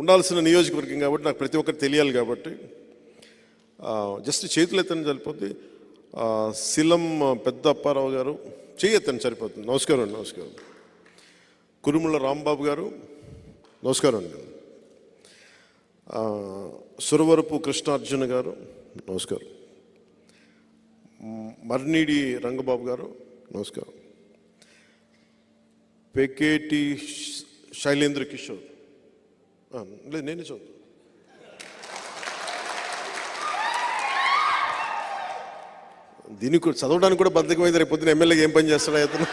ఉండాల్సిన నియోజకవర్గం కాబట్టి నాకు ప్రతి ఒక్కరు తెలియాలి కాబట్టి జస్ట్ చేతులు ఎత్తని సరిపోద్ది. శిలం పెద్ద అప్పారావు గారు చేయి ఎత్తని సరిపోతుంది నమస్కారం అండి నమస్కారం. కురుముల రాంబాబు గారు నమస్కారం అండి. సురవరపు కృష్ణార్జున గారు నమస్కారం. మర్నీడి రంగబాబు గారు నమస్కారం. పెకేటి శైలేంద్ర కిషోర్ లేదు నేనే చదువు దీనికి కూడా చదవడానికి కూడా బద్దకమైంది రేపు పొద్దున ఎమ్మెల్యేకి ఏం పని చేస్తాడా అతను?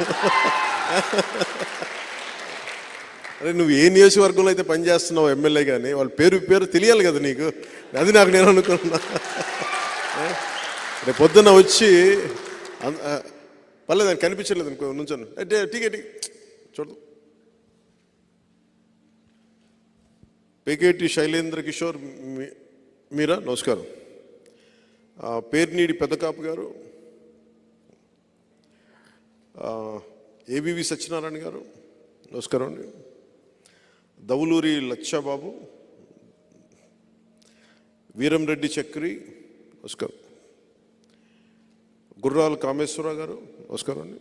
అరే నువ్వు ఏ నియోజకవర్గంలో అయితే పని చేస్తున్నావు ఎమ్మెల్యే కానీ వాళ్ళ పేరు పేరు తెలియాలి కదా నీకు. అది నాకు నేను అనుకున్నా. రేపు పొద్దున్న వచ్చి పర్లేదు అని కనిపించలేదు అనుకో నుంచాను. అంటే టీకే టీ. చూడదు పేకేటి శైలేంద్ర కిషోర్ మీ- మీరా? నమస్కారం. పేర్నీడి పెదకాపు గారు ఏబీవి సత్యనారాయణ గారు నమస్కారం అండి. దవులూరి లచ్చాబాబు వీరంరెడ్డి చక్రి నమస్కారం. గుర్రాల కామేశ్వరరావు గారు నమస్కారం అండి.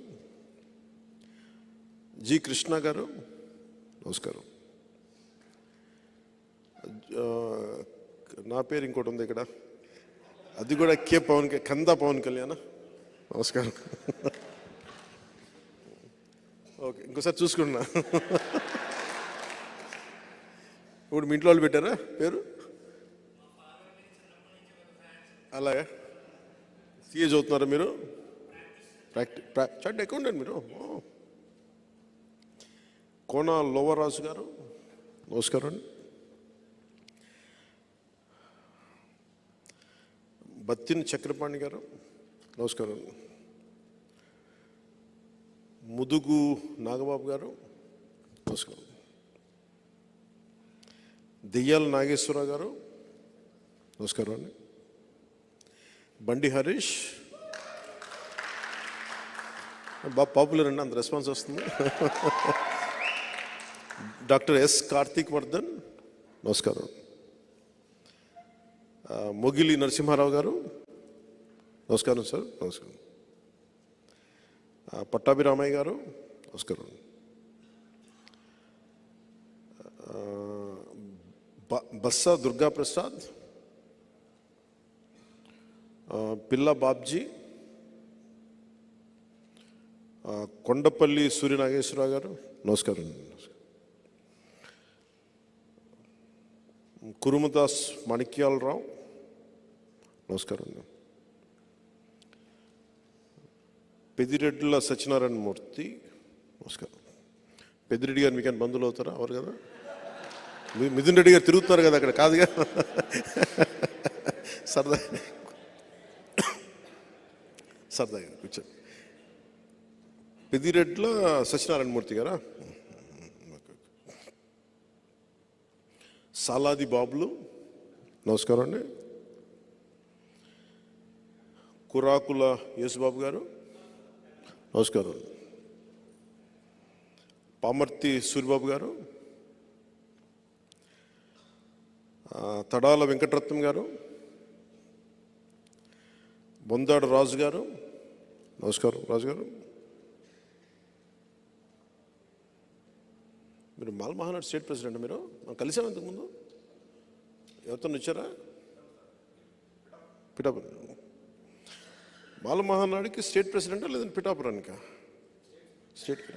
జి కృష్ణ గారు నమస్కారం. నా పేరు ఇంకోటి ఉంది ఇక్కడ. అది కూడా కే పవన్ క- కందా పవన్ కళ్యాణ. నమస్కారం. ఓకే ఇంకోసారి చూసుకుంటున్నా. ఇప్పుడు మీ ఇంట్లో వాళ్ళు పెట్టారా? పేరు? అలాగా. సీఏ చదువుతున్నారా మీరు? ప్రాక్టీ చాట్ అకౌంటెంట్ మీరు? ఓ. కోన లోవరాజు గారు. నమస్కారం. అండి బత్తిని చక్రపాణి గారు నమస్కారం. ముదుగు నాగబాబు గారు నమస్కారం. దెయ్యాల నాగేశ్వరరావు గారు నమస్కారం అండి. బండి హరీష్. బాగా పాపులర్ అండి అంత రెస్పాన్స్ వస్తుంది. డాక్టర్ ఎస్ కార్తీక్ వర్ధన్ నమస్కారం. మొగిలి నరసింహారావు గారు. నమస్కారం సార్. నమస్కారం. పట్టాభి రామయ్య గారు. నమస్కారం. బస్స దుర్గా ప్రసాద్. పిల్ల బాబ్జీ. కొండపల్లి కొండపల్లి సూర్యనాగేశ్వరరావు గారు. నమస్కారం. కురుమదాస్ మణిక్యాలరావు. నమస్కారం అండి. పెదిరెడ్ల సత్యనారాయణ మూర్తి. నమస్కారం. పెద్దిరెడ్డి గారు మీకేమైనా బంధువులు అవుతారా? అవరు కదా? మిథున్ రెడ్డి గారు తిరుగుతున్నారు కదా అక్కడ కాదుగా సరదా. సరదాగా కూర్చో పెద్దిరెడ్ల సత్యనారాయణ మూర్తి గారా? సాలాది బాబులు. నమస్కారం అండి. కురాకుల యేసుబాబు గారు. నమస్కారం. పామర్తి సూరిబాబు గారు. తడాల వెంకటరత్నం గారు. బొందాడు రాజు గారు. నమస్కారం రాజు గారు. మీరు మాల్మహానాడు స్టేట్ ప్రెసిడెంట్ మీరు? మనం కలిసాం ఇంతకుముందు. ఎవరితో వచ్చారా పిఠాపురం. మాల్మహానాడుకి స్టేట్ ప్రెసిడెంటా లేదంటే పిఠాపురానికా? స్టేట్